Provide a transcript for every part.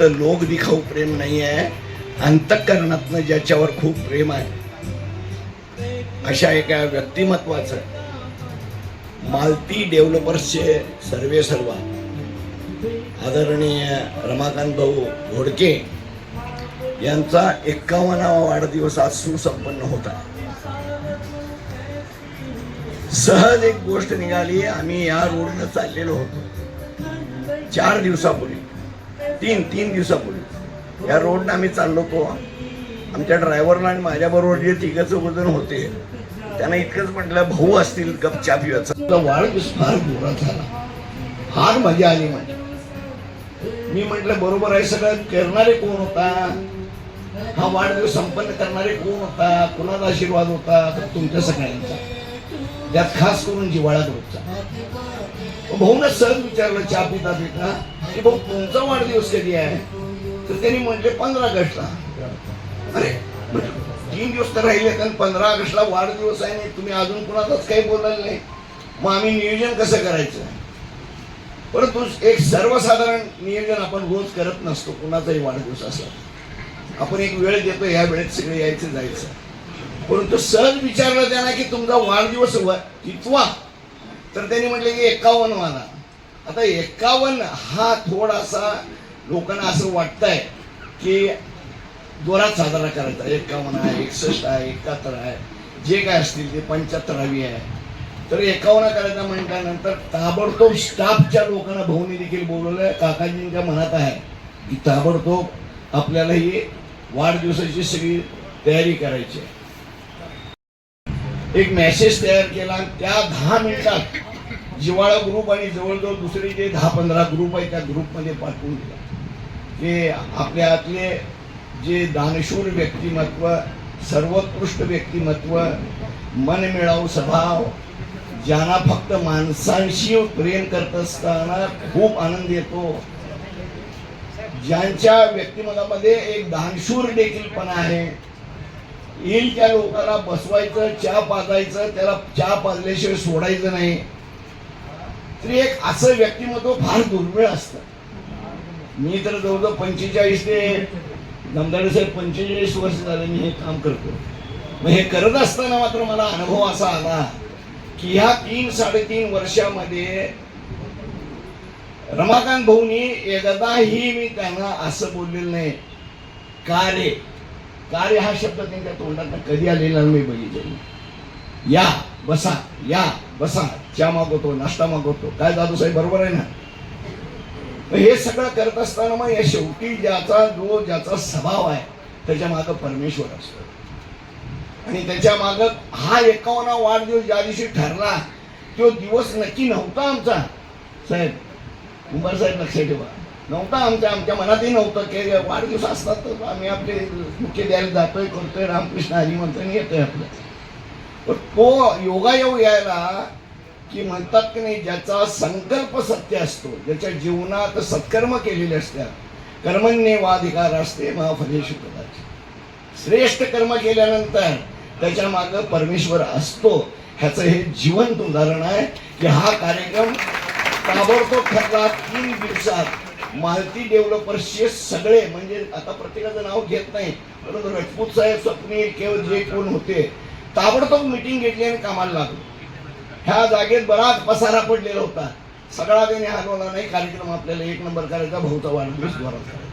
फक्त लोक दिखाऊ प्रेम नाही आहे अंतःकरणातनं ज्याच्यावर खूप प्रेम आहे. अशा एका व्यक्तिमत्वाचं मालती डेव्हलपर्सचे सर्वे सर्वा आदरणीय रमाकांत भाऊ घोडके यांचा एक्कावन्नावा वाढदिवस आज सुसंपन्न होता. सहज एक गोष्ट निघाली आम्ही या रोडनं चाललेलो होतो. चार दिवसापूर्वी. तीन तीन दिवसापूर्वी. या रोडनं आम्ही चाललो होतो आमच्या ड्रायव्हरला आणि माझ्याबरोबर जे तिघं वजन होते त्यांना इतकंच म्हटलं भाऊ असतील गप चा पिवाचा वाढदिवस फार जोरात झाला. फार मजा आली माझी. मी म्हटलं बरोबर आहे सगळं करणारे कोण होता? हा वाढदिवस संपन्न करणारे कोण होता? कोणाचा आशीर्वाद होता? तर तुमच्या सगळ्यांचा. त्यात खास करून जिवाळा ग्रुपचा. भाऊन सहज विचारलं चहा पिता पिता? की भाऊ तुमचा वाढदिवस कधी आहे? तर त्यांनी म्हटले पंधरा ऑगस्टला. अरे तीन दिवस तर राहिले कारण पंधरा ऑगस्टला वाढदिवस आहे नाही तुम्ही अजून कुणाचाच काही बोलायला नाही. मग आम्ही नियोजन कसं करायचं? परंतु एक सर्वसाधारण नियोजन आपण रोज करत नसतो कुणाचाही वाढदिवस असला. आपण एक वेळ देतो या वेळेत सगळे यायचं जायचं. परंतु सहज विचारलं त्यांना की तुमचा वाढदिवस व- कितवा तर त्यांनी म्हटले की एकावन्न वाला आता एकावन्न हा थोडासा लोकांना असं वाटतंय की जोरात साजरा करायचा. एकावन्न आहे एकसष्ट आहे एकाहत्तर आहे. जे काय असतील ते पंच्याहत्तरावी आहे. तर एकावन्न करायचा म्हटल्यानंतर ताबडतोब स्टाफच्या लोकांना भाऊनी देखील बोलवलं काकाजींच्या मनात आहे की ताबडतोब आपल्याला ही वाढदिवसाची सगळी तयारी करायची आहे. एक मेसेज तयार केला आणि त्या दहा मिनिटात जिवाळा ग्रुप आणि जवळजवळ दुसरे जे दहा पंधरा ग्रुप आहे त्या ग्रुपमध्ये पाठवून दिला. की आपल्यातले जे दानशूर व्यक्तिमत्व सर्वोत्कृष्ट व्यक्तिमत्व मनमिळावू स्वभाव ज्यांना फक्त माणसांशी प्रेम करत असताना खूप आनंद येतो ज्यांच्या व्यक्तिमत्वामध्ये एक दानशूर देखीलपणा आहे. येईल त्या लोकांना बसवायचं चहा पाजायचं त्याला चहा पाजल्याशिवाय सोडायचं नाही. तरी एक असं व्यक्तिमत्व फार दुर्मिळ असतं. मी तर जवळजवळ पंचेचाळीस ते दमदाडे साहेब पंचेचाळीस वर्ष झाले मी हे काम करतो. मग हे करत असताना मात्र मला अनुभव असा आला की ह्या तीन साडेतीन वर्षामध्ये रमाकांत भाऊनी एकदाही मी त्यांना असं बोललेलं नाही. कार्य. कार्य हा शब्द त्यांच्या तोंडात कधी आलेला मी बघितलं या. बसा या बसा. चहा मागवतो नाश्ता मागवतो काय दादू साहेब बरोबर आहे ना? मग हे सगळं करत असताना मग या शेवटी ज्याचा जो ज्याचा स्वभाव आहे त्याच्या मागं परमेश्वर असतो. आणि त्याच्या मागं हा एकावन्ना वाढदिवस ज्या दिवशी ठरला तो दिवस नक्की नव्हता आमचा. साहेब कुंभार साहेब लक्षात ठेवा. नव्हता आमच्या आमच्या मनातही नव्हतं की वाढदिवस असतात तर आम्ही आपले मुख्य द्यायला जातोय करतोय रामकृष्ण हरी म्हणतोय येतोय आपलं. पण तो योगायोग यायला की म्हणतात की नाही ज्याचा संकल्प सत्य असतो ज्याच्या जीवनात सत्कर्म केलेले असतात कर्मण्यवाधिकार असते महाफलेश श्रेष्ठ कर्म केल्यानंतर त्याच्या मागं परमेश्वर असतो. ह्याचं हे जिवंत उदाहरण आहे की हा कार्यक्रम ताबडतोब ठरला तीन दिवसात. मालती डेव्हलपर्सचे सगळे म्हणजे आता प्रत्येकाचं नाव घेत नाही परंतु रजपूत साहेब स्वप्नील केवळ जे कोण होते ताबडतोब मिटिंग घेतली आणि कामाला लागलो. ह्या जागेत बराच पसारा पडलेला होता. सगळा त्याने हलवला नाही कार्यक्रम आपल्याला एक नंबर करायचा भाऊचा वाढदिवस जोरात करायचा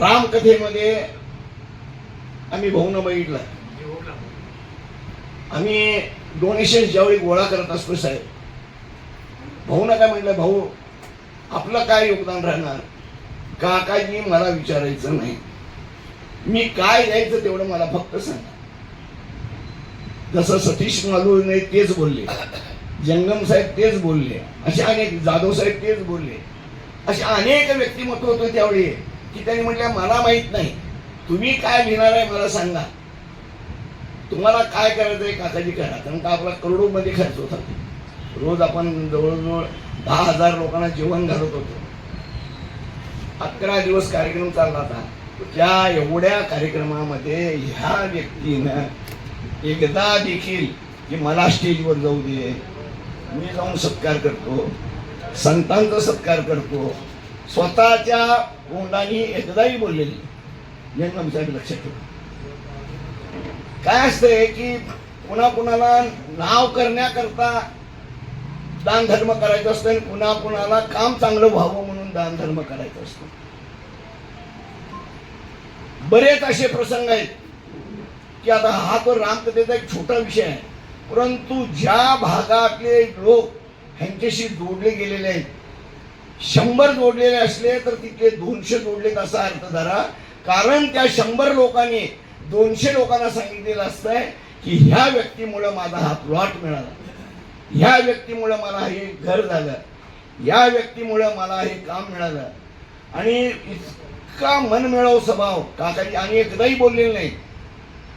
रामकथेमध्ये आम्ही भाऊनं बघितलं. आम्ही डोनेशन ज्यावेळी गोळा करत असतो साहेब भाऊनं काय म्हटलं भाऊ आपलं काय योगदान राहणार? काकाजी मला विचारायचं नाही. मी काय द्यायचं तेवढं मला फक्त सांगा. जसं सतीश मालूने तेच बोलले जंगम साहेब तेच बोलले असे अनेक जाधव साहेब तेच बोलले असे अनेक व्यक्तिमत्व होते त्यावेळी की त्यांनी म्हटलं मला माहीत नाही तुम्ही काय लिहिणार आहे मला सांगा. तुम्हाला काय करायचं आहे काकाजी करा कारण का आपला करोडोमध्ये खर्च होता. रोज आपण जवळजवळ दहा हजार लोकांना जेवण घालत होतो. अकरा दिवस कार्यक्रम चालला होता. त्या एवढ्या कार्यक्रमामध्ये ह्या व्यक्तीनं एकदा देखील की मला स्टेजवर जाऊ दे मी जाऊन सत्कार करतो संतांचा सत्कार करतो स्वतःच्या तोंडाने एकदाही बोललेली जंगम साहेब लक्षात ठेवा. काय असतंय की कुणा कुणाला नाव करण्याकरता दान धर्म करायचं असतं आणि कुणा कुणाला काम चांगलं व्हावं म्हणून दानधर्म करायचं असतं. बरेच असे प्रसंग आहेत की आता हा तो रामकथेचा एक छोटा विषय आहे. परंतु ज्या भागातले लोक ह्यांच्याशी जोडले गेलेले आहेत शंभर जोडलेले असले तर तिथले दोनशे जोडलेत असा अर्थ धरा कारण त्या शंभर लोकांनी दोनशे लोकांना सांगितलेलं असतंय की ह्या व्यक्तीमुळं माझा हा प्लॉट मिळाला. ह्या व्यक्तीमुळं मला हे घर झालं. या व्यक्तीमुळं मला हे काम मिळालं. आणि इतका मनमिळाव स्वभाव. काकाजी आम्ही एकदाही बोललेलं नाही.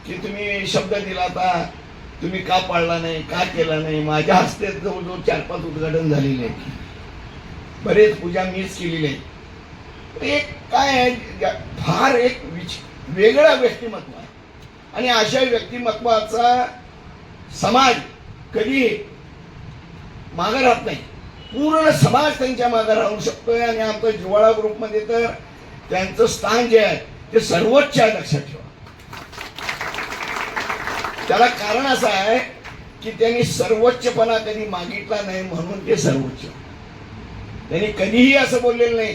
की तुम्ही शब्द दिला होता तुम्ही का पाळला नाही का केला नाही? माझ्या हस्ते जवळजवळ चार पाच उद्घाटन झालेले आहेत बरेच पूजा मीच केलेली आहे. एक काय आहे फार एक विच वेगळा व्यक्तिमत्व आहे. आणि अशा व्यक्तिमत्वाचा समाज कधी मागं राहत नाही. पूर्ण समाज त्यांच्या मागं राहू शकतोय आणि आमचं जिवाळा ग्रुपमध्ये तर त्यांचं स्थान जे आहे ते सर्वोच्च आहे लक्षात ठेवा. त्याला कारण असं आहे की त्यांनी सर्वोच्चपणा कधी मागितला नाही म्हणून ते सर्वोच्च. त्यांनी कधीही असं बोललेलं नाही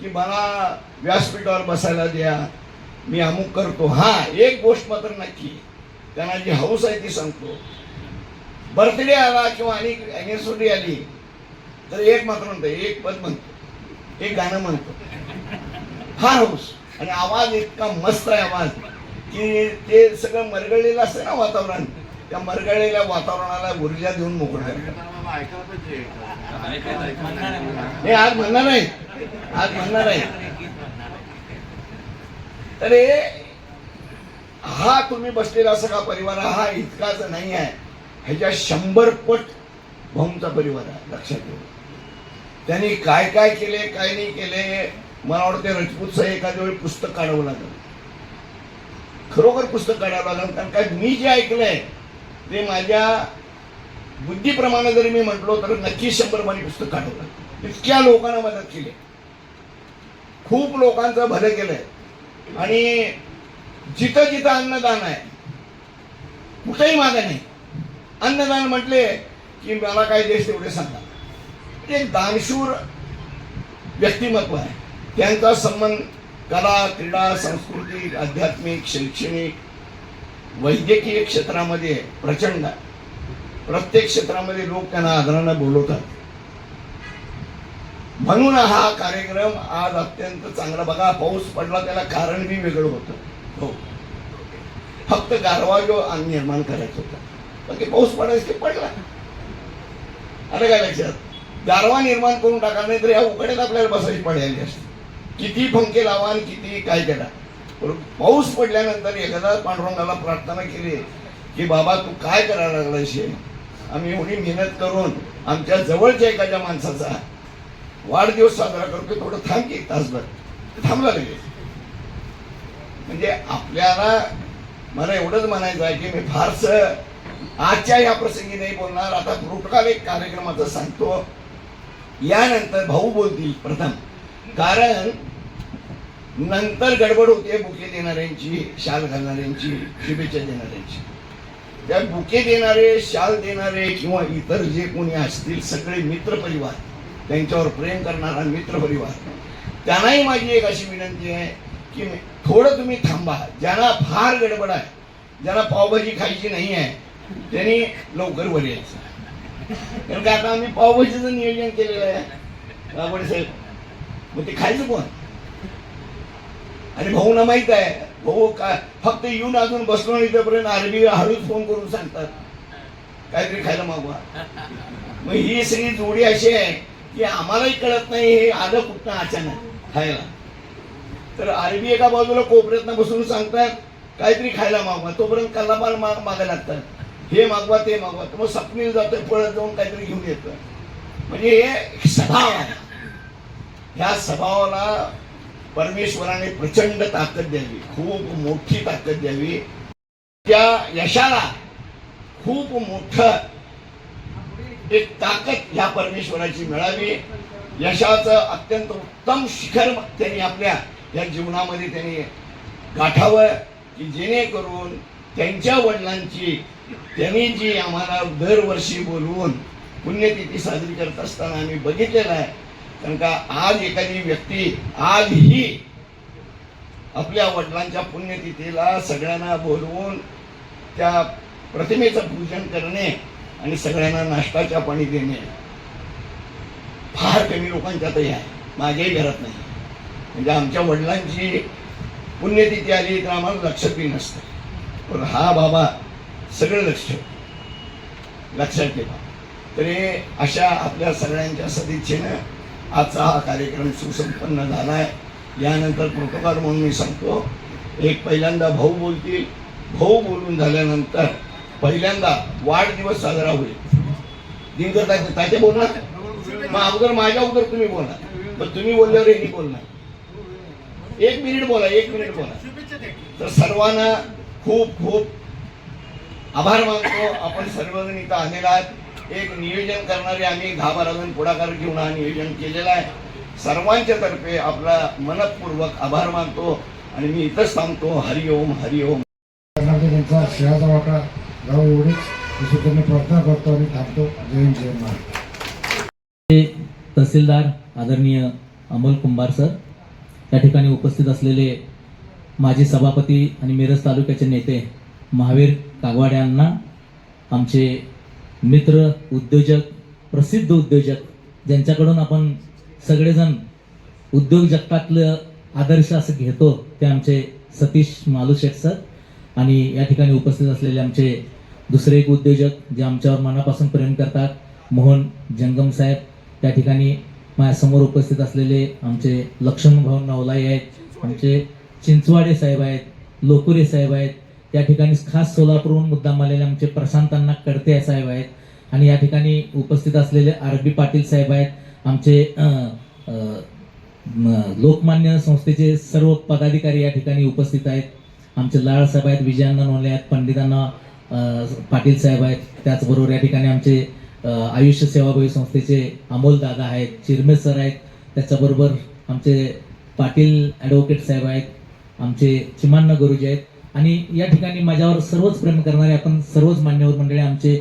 की मला व्यासपीठावर बसायला द्या मी अमुक करतो. हा एक गोष्ट मात्र नक्की. त्यांना जी हौस आहे ती सांगतो. बर्थडे आला किंवा आणि अॅनिव्हर्सरी आली तर एक मात्र म्हणतो एक पद म्हणतो एक गाणं म्हणतो. फार हौस आणि आवाज इतका मस्त आहे आवाज. की ते सगळं मरगळलेलं असतं ना वातावरण. त्या मरगळलेल्या वातावरणाला ऊर्जा देऊन मोकळं हे आज म्हणणार नाही. आज म्हणणार आहे तर हा तुम्ही बसलेला सगळा परिवार हा इतकाच नाही आहे. ह्याच्या शंभर पट भाऊंचा परिवार आहे. लक्षात घेऊ त्यांनी काय काय केले काय नाही केले मला वाटते रजपूतचं एखाद्या वेळी पुस्तक काढावं लागलं. खरोखर पुस्तक काढावं लागलं कारण काय मी जे ऐकलंय ते माझ्या बुद्धीप्रमाणे जरी मी म्हटलो तर नक्की शंभर माने पुस्तक काढावं लागलं. इतक्या लोकांना मदत केली. खूप लोकांचं भलं केलंय. आणि जिथं जिथं अन्नदान आहे कुठेही मागे नाही. अन्नदान म्हटले की मला काय देश तेवढे सांगा. ते एक दानशूर व्यक्तिमत्व आहे. त्यांचा संबंध कला क्रीडा सांस्कृतिक आध्यात्मिक शैक्षणिक वैद्यकीय क्षेत्रामध्ये प्रचंड आहे. प्रत्येक क्षेत्रामध्ये लोक त्यांना आदरानं बोलवतात. म्हणून हा कार्यक्रम आज अत्यंत चांगला. बघा पाऊस पडला त्याला कारण बी वेगळं होतं. हो. फक्त गारवा जो निर्माण करायचं होतं. बाकी पाऊस पडायचं ते पडला. आलं काय लक्षात? गारवा निर्माण करून टाका नाही तर या उकडेत आपल्याला बसायची पडायची असते. किती पंखे लावा आणि किती काय करा. पण पाऊस पडल्यानंतर एखादा पांडुरंगाला प्रार्थना केली की बाबा तू काय करायला लागलाय शे आम्ही एवढी मेहनत करून आमच्या जवळच्या एखाद्या माणसाचा वाढदिवस साजरा करतो थोडं थांब की एक तासभर. थांबला लगेच. म्हणजे आपल्याला मला एवढंच म्हणायचं आहे की मी फारसं आजच्या या प्रसंगी नाही बोलणार. आता प्रोटोकॉल एक कार्यक्रमाचं सांगतो. यानंतर भाऊ बोलतील प्रथम. कारण नंतर गडबड होते बुके देणाऱ्यांची शाल घालणाऱ्यांची शुभेच्छा देणाऱ्यांची. त्या बुके देणारे शाल देणारे किंवा इतर जे कोणी असतील सगळे मित्र परिवार त्यांच्यावर प्रेम करणारा मित्र परिवार त्यांनाही माझी एक अशी विनंती आहे की थोडं तुम्ही थांबा. ज्यांना फार गडबड आहे ज्यांना पावभाजी खायची नाही आहे त्यांनी लवकर वर यायचं. कारण का आता आम्ही पावभाजीचं नियोजन केलेलं आहे. साहेब मग ते खायचं कोण? आणि भाऊना माहीत आहे भाऊ काय फक्त येऊन अजून बसलो इथपर्यंत आरबी हळूच फोन करून सांगतात काहीतरी खायला मागवा. मग ही सगळी जोडी अशी आहे की आम्हालाही कळत नाही हे आलं कुठं अचानक खायला. तर आरबी एका बाजूला कोपऱ्यातनं बसून सांगतात काहीतरी खायला मागवा. तोपर्यंत कल्लापाल माग मागायला लागतात. हे मागवा ते मागवा. तर मग सपनील जातं पळत जाऊन काहीतरी घेऊन येतं म्हणजे हे एक स्वभाव आहे. ह्या स्वभावाला परमेश्वराने प्रचंड ताकद द्यावी खूप मोठी ताकद द्यावी. त्या यशाला खूप मोठ एक ताकद ह्या परमेश्वराची मिळावी. यशाचं अत्यंत उत्तम शिखर त्यांनी आपल्या या जीवनामध्ये त्यांनी गाठावं की जेणेकरून त्यांच्या वडिलांची त्यांनी जी आम्हाला दरवर्षी बोलवून पुण्यतिथी साजरी करत असताना आम्ही बघितलेलं आहे कारण का आज एखादी व्यक्ती आजही आपल्या वडिलांच्या पुण्यतिथीला सगळ्यांना बोलवून त्या प्रतिमेचं पूजन करणे आणि सगळ्यांना नाश्ताच्या पाणी देणे फार कमी लोकांच्यातही आहे. माझ्याही घरात नाही. म्हणजे आमच्या वडिलांची पुण्यतिथी आली तर आम्हाला लक्षातही नसतं. पण हा बाबा सगळं लक्ष लक्षात ठेवा. तरी अशा आपल्या सगळ्यांच्या सदिच्छेनं आजचा हा कार्यक्रम सुसंपन्न झाला आहे यानंतर प्रोटोकॉल म्हणून मी सांगतो एक पहिल्यांदा भाऊ बोलतील. भाऊ बोलून झाल्यानंतर पहिल्यांदा वाढदिवस साजरा होईल. दिनकर ताते ताते बोलणार? मग अगोदर माझ्या अगोदर तुम्ही बोलणार. पण तुम्ही बोलल्यावर हे बोलणार. एक मिनिट बोला एक मिनिट बोला. तर सर्वांना खूप खूप आभार मानतो. आपण सर्वजण इथं आलेला आहात. एक नियोजन करणारे आम्ही दहा बारा जण पुढाकार घेऊन हा नियोजन केलेलं आहे. सर्वांच्या तर्फे आपला मनपूर्वक आभार मानतो आणि मी इथंच थांबतो. हरिओम हरिओम त्यांचा शेळाचा वाटा गाव एवढीच. त्यांनी प्रार्थना करतो आणि थांबतो. जय जय महाराज तहसीलदार आदरणीय अमोल कुंभार सर या ठिकाणी उपस्थित असलेले माजी सभापती आणि मिरज तालुक्याचे नेते महावीर कागवाड यांना आमचे मित्र उद्योजक प्रसिद्ध उद्योजक ज्यांच्याकडून आपण सगळेजण उद्योग जगतातलं आदर्श असं घेतो ते आमचे सतीश मालुशेठ सर. आणि या ठिकाणी उपस्थित असलेले आमचे दुसरे एक उद्योजक जे आमच्यावर मनापासून प्रेम करतात मोहन जंगम साहेब. त्या ठिकाणी माझ्यासमोर उपस्थित असलेले आमचे लक्ष्मण भाऊ नवलाई आहेत आमचे चिंचवाडे साहेब आहेत लोकुरे साहेब आहेत या ठिकाणी खास सोलापूरहून मुद्दाम आलेले आमचे प्रशांतांना कडते साहेब आहेत. आणि या ठिकाणी उपस्थित असलेले आर बी पाटील साहेब आहेत. आमचे लोकमान्य संस्थेचे सर्व पदाधिकारी या ठिकाणी उपस्थित आहेत. आमचे लाड साहेब आहेत विजयांना नोले आहेत पंडितांना पाटील साहेब आहेत. त्याचबरोबर या ठिकाणी आमचे आयुष्य सेवाभावी संस्थेचे अमोल दादा आहेत चिरमे सर आहेत. त्याच्याबरोबर आमचे पाटील ॲडव्होकेट साहेब आहेत. आमचे चिमान्न गुरुजी आहेत. आणि या ठिकाणी माझ्यावर सर्वच प्रेम करणारे आपण सर्वच मान्यवर मंडळी आमचे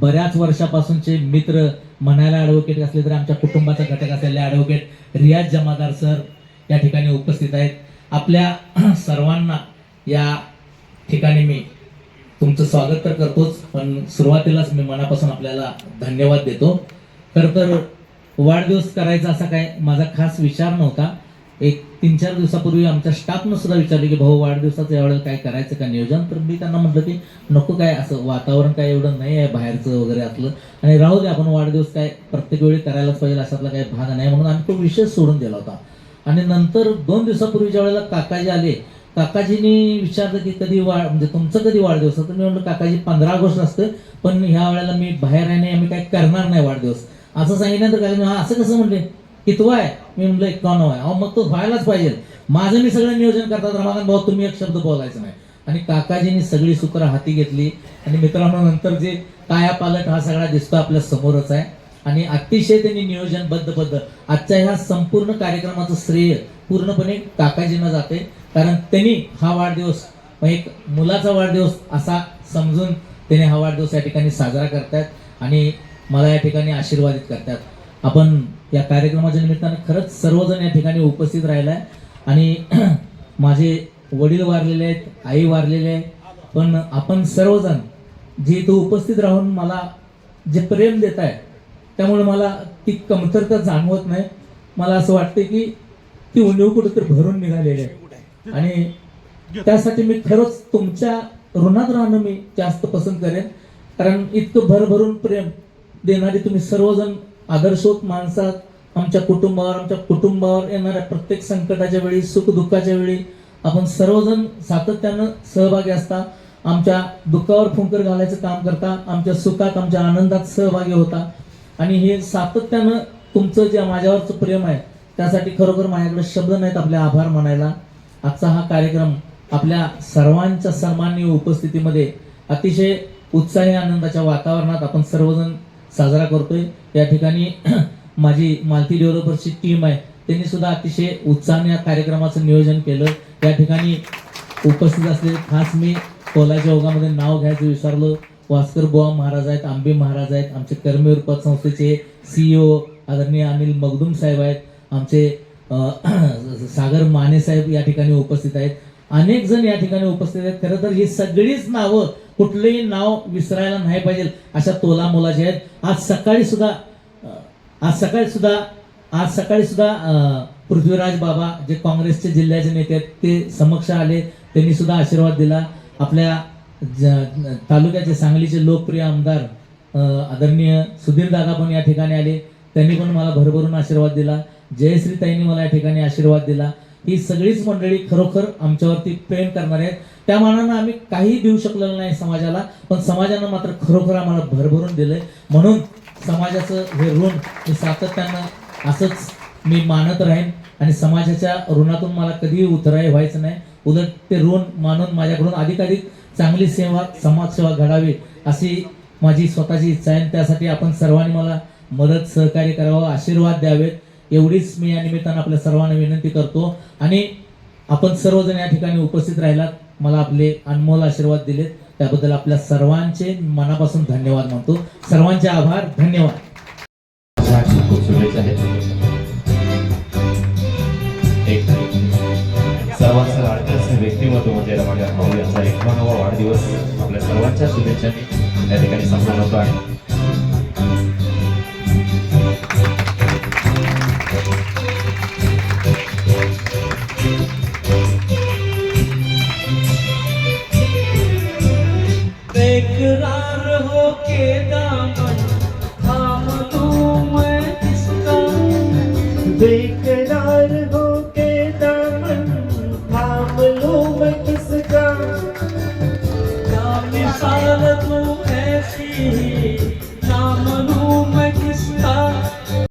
बऱ्याच वर्षापासूनचे मित्र म्हणायला ॲडव्होकेट असले तरी आमच्या कुटुंबाचा घटक असलेले ॲडव्होकेट रियाज जमादार सर या ठिकाणी उपस्थित आहेत. आपल्या सर्वांना या ठिकाणी मी तुमचं स्वागत तर करतोच पण सुरुवातीलाच मी मनापासून आपल्याला धन्यवाद देतो. खरं तर वाढदिवस करायचा असा काय माझा खास विचार नव्हता. एक तीन चार दिवसापूर्वी आमच्या स्टाफनं सुद्धा विचारले की भाऊ वाढदिवसाचं यावेळेला काय करायचं का नियोजन? तर मी त्यांना म्हटलं की नको काय असं वातावरण काय एवढं नाही आहे बाहेरचं वगैरे असलं. आणि राहू दे आपण वाढदिवस काय प्रत्येक वेळी करायलाच पाहिजे असातला काही भाग नाही. म्हणून आम्ही तो विषय सोडून दिला होता. आणि नंतर दोन दिवसापूर्वीच्या वेळेला काकाजी आले काकाजींनी विचारलं की कधी वाढ म्हणजे तुमचं कधी वाढदिवस तर मी म्हणलं काकाजी पंधरा ऑगस्ट असतं पण ह्या वेळेला मी बाहेर आहे नाही आम्ही काय करणार नाही वाढदिवस. असं सांगितल्यानंतर काय हा असं कसं म्हणले? कितवा आहे? मी म्हणलं एकावन्न आहे अहो मग तो व्हायलाच पाहिजे. माझं मी सगळं नियोजन करतात रमाकांत भाऊ तुम्ही एक शब्द बोलायचं नाही. आणि काकाजींनी सगळी सूत्र हाती घेतली. आणि मित्रांनो नंतर जे काया पालट हा सगळा दिसतो आपल्या समोरच आहे. आणि अतिशय त्यांनी नियोजनबद्ध बद्ध आजच्या ह्या संपूर्ण कार्यक्रमाचं श्रेय पूर्णपणे काकाजींना जाते. कारण त्यांनी हा वाढदिवस एक मुलाचा वाढदिवस असा समजून त्याने हा वाढदिवस या ठिकाणी साजरा करतायत. आणि मला या ठिकाणी आशीर्वादित करतात आपण या कार्यक्रमाच्या निमित्तानं खरंच सर्वजण या ठिकाणी उपस्थित राहिलाय. आणि माझे वडील वारलेले आहेत आई वारलेले आहे पण आपण सर्वजण जे इथं उपस्थित राहून मला जे प्रेम देत आहे त्यामुळे मला ती कमतरता जाणवत नाही. मला असं वाटतं की ती उणीव कुठेतरी भरून निघालेली आहे. आणि त्यासाठी मी खरंच तुमच्या ऋणात राहणं मी जास्त पसंत करेन. कारण इतकं भरभरून प्रेम देणारी तुम्ही सर्वजण आदर्शोत माणसात आमच्या कुटुंबावर आमच्या कुटुंबावर येणाऱ्या प्रत्येक संकटाच्या वेळी सुख दुःखाच्या वेळी आपण सर्वजण सातत्यानं सहभागी असता. आमच्या दुःखावर फुंकर घालायचं काम करता. आमच्या सुखात आमच्या आनंदात सहभागी होता. आणि हे सातत्यानं तुमचं जे माझ्यावरचं प्रेम आहे त्यासाठी खरोखर माझ्याकडे शब्द नाहीत आपले आभार मानायला. आजचा हा कार्यक्रम आपल्या सर्वांच्या सन्माननीय उपस्थितीमध्ये अतिशय उत्साही आनंदाच्या वातावरणात आपण सर्वजण साजरा करतोय. या ठिकाणी माझी मालती डेव्हलपर्सची टीम आहे. त्यांनी सुद्धा अतिशय उत्साहाने या कार्यक्रमाचं नियोजन केलं. या ठिकाणी उपस्थित असलेले खास मी कोलाच्या ओघामध्ये नाव घ्यायचं विसरलो. भास्कर बुवा महाराज आहेत आंबे महाराज आहेत आमचे कर्मवीर पतसंस्थेचे सीईओ आदरणीय अनिल मगदुम साहेब आहेत. आमचे सागर माने साहेब या ठिकाणी उपस्थित आहेत. अनेक जण या ठिकाणी उपस्थित आहेत. खरं तर ही सगळीच नावं कुठलंही नाव विसरायला नाही पाहिजे. अशा तोला मोलाची आहेत आज सकाळी सुद्धा आज सकाळी सुद्धा आज सकाळी सुद्धा पृथ्वीराज बाबा जे काँग्रेसचे जिल्ह्याचे नेते आहेत ते समक्ष आले. त्यांनी सुद्धा आशीर्वाद दिला. आपल्या ज- तालुक्याचे सांगलीचे लोकप्रिय आमदार आदरणीय सुधीर दादा पण या ठिकाणी आले. त्यांनी पण मला भरभरून आशीर्वाद दिला. जयश्रीताईंनी मला या ठिकाणी आशीर्वाद दिला. ही सगळीच मंडळी खरोखर आमच्यावरती प्रेम करणार आहेत. त्या मानानं आम्ही काही देऊ शकलेलो नाही समाजाला पण समाजानं मात्र खरोखर आम्हाला भरभरून दिलंय. म्हणून समाजाचं हे ऋण मी सातत्यानं असंच मी मानत राहीन आणि समाजाच्या ऋणातून मला कधीही उतराय व्हायचं नाही. उलट ते ऋण मानून माझ्याकडून अधिकाधिक चांगली सेवा समाजसेवा घडावी अशी माझी स्वतःची इच्छा आहे. त्यासाठी आपण सर्वांनी मला मदत सहकार्य करावं आशीर्वाद द्यावेत. एवढीच मी या निमित्तानं आपल्या सर्वांना विनंती करतो. आणि आपण सर्वजण या ठिकाणी उपस्थित राहिलात मला आपले अनमोल आशीर्वाद दिलेत. त्याबद्दल आपल्या सर्वांचे मनापासून धन्यवाद मानतो. सर्वांचे आभार धन्यवाद. शुभेच्छा एक व्यक्तिमत्व म्हणजे रमाकांत भाऊ यांचा वाढदिवस. आपल्या सर्वांच्या शुभेच्छांनी या ठिकाणी संपन्न होतो आहे